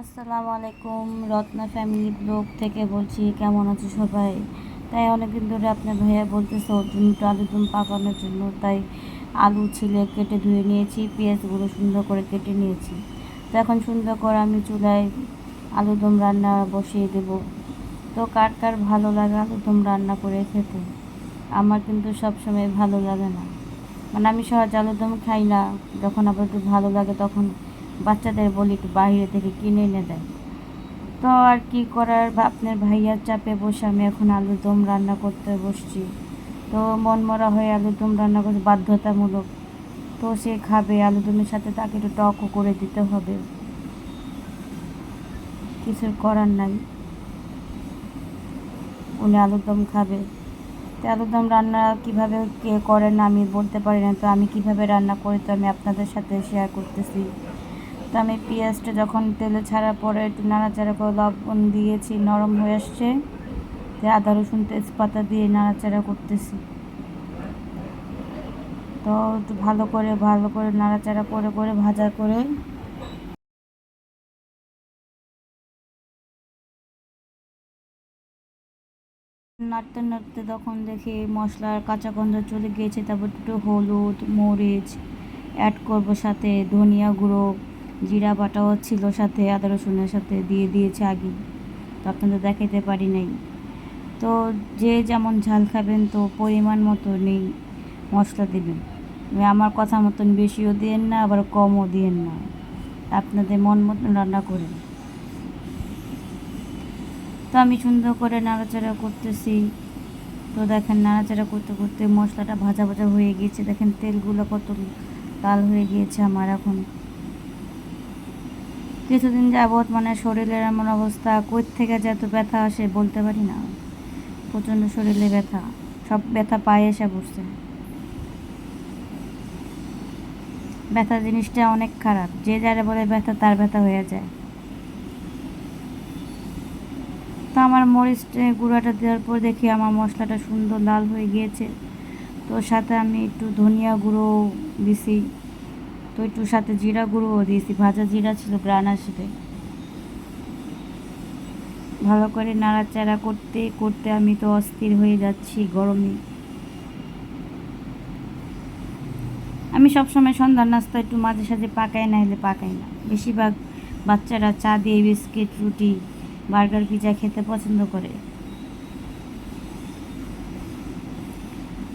আসসালামু আলাইকুম, Ratna family blog থেকে বলছি, কেমন আছো সবাই? তাই অনেকদিন ধরে আপনার ভাইয়া বলতেছে, ওর জন্য একটু আলুর দম পাকানোর জন্য, তাই আলু ছিলে কেটে ধুয়ে নিয়েছি, পেঁয়াজগুলো সুন্দর করে কেটে নিয়েছি। তো এখন সুন্দর করে আমি চুলায় আলুর দম রান্না বসিয়ে দেব। তো কার কার ভালো লাগে আলুর দম রান্না করে খেতে? আমার কিন্তু সবসময় ভালো লাগে না। মানে আমি সহজ আলুর দম খাই না, যখন আবার একটু ভালো লাগে তখন বাচ্চাদের বলি একটু বাইরে থেকে কিনে এনে দেয়। তো আর কি করার? আপনার ভাইয়ার চাপে বসে আমি এখন আলুর দম রান্না করতে বসছি। তো মন মরা হয়ে আলুর দম রান্না করছি বাধ্যতামূলক। তো সে খাবে আলুর দমের সাথে তাকে একটু টকও করে দিতে হবে। কিছুর করার নাই। উনি আলুর দম খাবে। তো আলুর দম রান্না কীভাবে কে করেন আমি বলতে পারি না। তো আমি কীভাবে রান্না করি তো আমি আপনাদের সাথে শেয়ার করতেছি। আমি পেঁয়াজটা যখন তেলে ছাড়ার পরে একটু নাড়াচাড়া করে লবণ দিয়েছি, নরম হয়ে আসছে। আদা, রসুন, তেজপাতা দিয়ে নাড়াচাড়া করতেছি। তো একটু ভালো করে ভালো করে নাড়াচাড়া করে করে ভাজা করে নাড়তে নাড়তে তখন দেখি মশলার কাঁচা গন্ধ চলে গিয়েছে। তারপর একটু হলুদ, মরিচ অ্যাড করব সাথে ধনিয়া গুঁড়ো। জিরা বাটাও ছিল সাথে, আদা রসুনের সাথে দিয়ে দিয়েছে আগে। তো আপনাদের দেখাইতে পারি নাই। তো যে যেমন ঝাল খাবেন, তো পরিমাণ মতো নেই মশলা দেবেন। আমার কথা মতন বেশিও দিয়েন না, আবার কমও দিয়েন না। আপনাদের মন মতন রান্না করেন। তো আমি সুন্দর করে নাড়াচাড়া করতেছি। তো দেখেন নাড়াচাড়া করতে করতে মশলাটা ভাজা ভাজা হয়ে গিয়েছে। দেখেন তেলগুলো কত লাল হয়ে গিয়েছে আমার এখন। কিছুদিন যাবৎ মানে শরীরের এমন অবস্থা, কই থেকে যে এত ব্যথা আসে বলতে পারি না। প্রচণ্ড শরীরে ব্যথা, সব ব্যথা পায়ে এসে বসছে ব্যথা জিনিসটা অনেক খারাপ, যে যারা বলে ব্যথা তার ব্যথা হয়ে যায়। তো আমার মরিচ গুঁড়াটা দেওয়ার পর দেখি আমার মশলাটা সুন্দর লাল হয়ে গিয়েছে। তো সাথে আমি একটু ধনিয়া গুঁড়ো দিছি। তো একটু সাথে জিরা গুঁড়োও দিয়েছি, ভাজা জিরা ছিল গ্রান আসবে ভালো করে নাড়াচাড়া করতে করতে আমি তো অস্থির হয়ে যাচ্ছি গরমে। আমি সবসময় সন্ধ্যার নাস্তা একটু মাঝে সাঝে পাকাই না হলে পাকাই না। বেশিরভাগ বাচ্চারা চা দিয়ে বিস্কিট, রুটি, বার্গার, পিজা খেতে পছন্দ করে।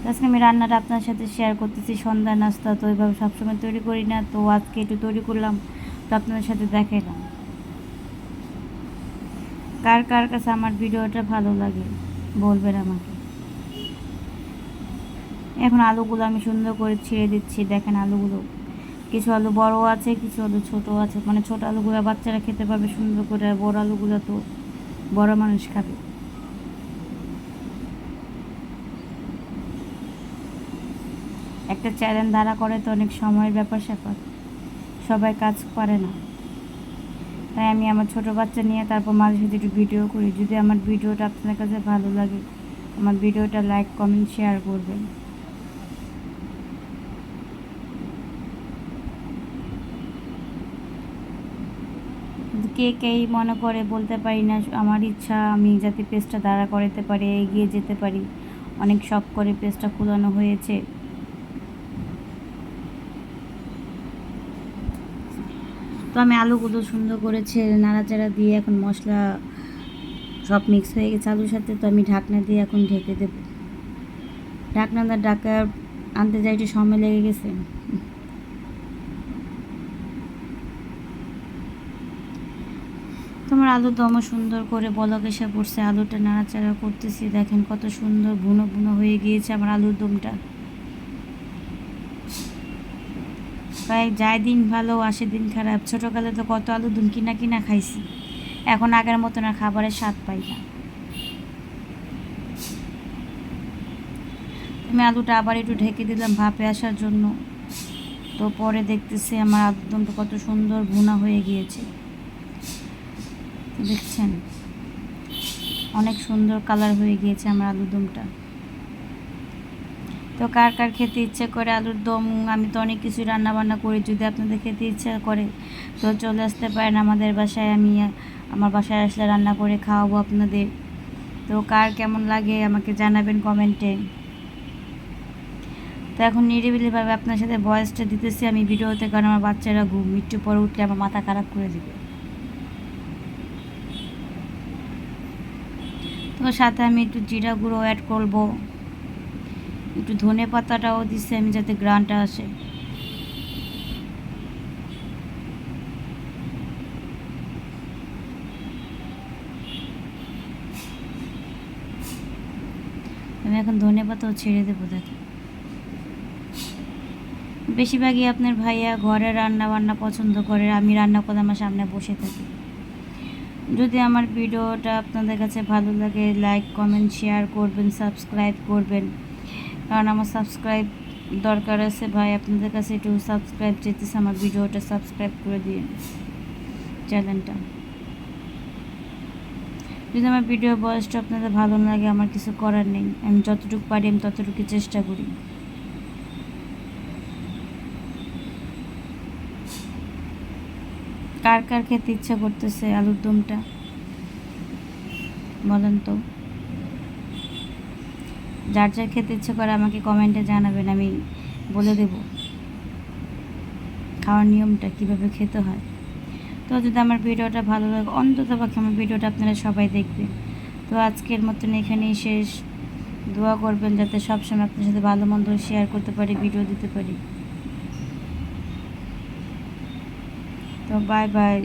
আজকে আমি রান্নাটা আপনার সাথে শেয়ার করতেছি। সন্ধ্যা নাস্তা তো ওইভাবে সবসময় তৈরি করি না, তো আজকে একটু তৈরি করলাম, তো আপনাদের সাথে দেখালাম কার কার কাছে আমার ভিডিওটা ভালো লাগে বলবেন আমাকে। এখন আলুগুলো আমি সুন্দর করে ছিঁড়ে দিচ্ছি, দেখেন আলুগুলো। কিছু আলু বড় আছে, কিছু আলু ছোট আছে। মানে ছোট আলুগুলো বাচ্চারা খেতে পারবে সুন্দর করে, আর বড় আলুগুলো তো বড় মানুষ খাবে। একটা চ্যানেল দাঁড়া করে তো অনেক সময়ের ব্যাপার স্যাপার। সবাই কাজ পারে না। তাই আমি আমার ছোট বাচ্চা নিয়ে তারপর মাঝে সাঝে একটু ভিডিও করি। যদি আমার ভিডিওটা আপনার কাছে ভালো লাগে, আমার ভিডিওটা লাইক, কমেন্ট, শেয়ার করবেন। কে কেই মনে করে বলতে পারি না, আমার ইচ্ছা আমি যাতে পেজটা দাঁড়া করাতে পারি, এগিয়ে যেতে পারি। অনেক শখ করে পেজটা খোলানো হয়েছে। তো আমি আলুগুলো সুন্দর করে ছেড়ে নাড়াচাড়া দিয়ে এখন মশলা সব মিক্স হয়ে গেছে আলুর সাথে, তো আমি ঢাকনা দিয়ে এখন ঢেকে দেব। ঢাকনাটা ডাকা আনতে যাই, একটু সময় লেগে গেছে। তোমার আলুর দম সুন্দর করে বলক এসে পড়ছে আলুটা নাড়াচাড়া করতেছি, দেখেন কত সুন্দর বুনো বুনো হয়ে গিয়েছে আমার আলুর দমটা। প্রায় যায় দিন ভালো, আসে দিন খারাপ। ছোটোকালে তো কত আলুর দম কিনা কিনা খাইছি। এখন আগের মতন আর খাবারের স্বাদ পাই না। আমি আলুটা আবার একটু ঢেকে দিলাম ভাপে আসার জন্য। তো পরে দেখতেছি আমার আলুর দমটা কত সুন্দর ভুনা হয়ে গিয়েছে। দেখছেন? অনেক সুন্দর কালার হয়ে গিয়েছে আমার আলুর দমটা তো কার কার খেতে ইচ্ছে করে আলুর দম? আমি তো অনেক কিছুই রান্না বান্না করি, যদি আপনাদের খেতে ইচ্ছা করে। তো চলে আসতে পারেন আমাদের বাসায়, আমি, আমার বাসায় আসলে রান্না করে খাওয়াবো আপনাদের। তো কার কেমন লাগে আমাকে জানাবেন কমেন্টে। তো এখন নিরিবিলিভাবে আপনার সাথে ভয়েসটা দিতেছি আমি ভিডিওতে, কারণ আমার বাচ্চারা ঘুম, একটু পরে উঠলে আমার মাথা খারাপ করে দিবে। তো সাথে আমি একটু জিরা গুঁড়ো অ্যাড করব। একটু ধনে পাতাটাও দিচ্ছি আমি যাতে গ্রানটা আসে। আমি এখন ধনে পাতাও ছেড়ে দেবো, দেখে। বেশিরভাগই আপনার ভাইয়া ঘরে রান্না বান্না পছন্দ করে, আমি রান্না করে আমার সামনে বসে থাকি। যদি আমার ভিডিওটা আপনাদের কাছে ভালো লাগে লাইক কমেন্ট শেয়ার করবেন সাবস্ক্রাইব করবেন। কারণ আমার সাবস্ক্রাইব দরকার আছে ভাই, আপনাদের কাছে একটু সাবস্ক্রাইব চেতেছে আমার ভিডিওটা সাবস্ক্রাইব করে দিন চ্যানেলটা যদি আমার ভিডিও বয়সটা আপনাদের ভালো লাগে, আমার কিছু করার নেই। আমি যতটুকু পারি, আমি ততটুকু চেষ্টা করি। কার কার খেতে ইচ্ছা করতেছে আলুর দমটা? বলেন তো। যার যার খেতে ইচ্ছে করে আমাকে কমেন্টে জানাবেন, আমি বলে দেব। খাওয়ার নিয়মটা কীভাবে খেতে হয়। তো যদি আমার ভিডিওটা ভালো লাগে, অন্তত পক্ষে আমার ভিডিওটা আপনারা সবাই দেখবেন। তো আজকের মতন এখানেই শেষ। দোয়া করবেন যাতে সবসময় আপনার সাথে ভালো মন্দ শেয়ার করতে পারি ভিডিও দিতে পারি। তো বাই বাই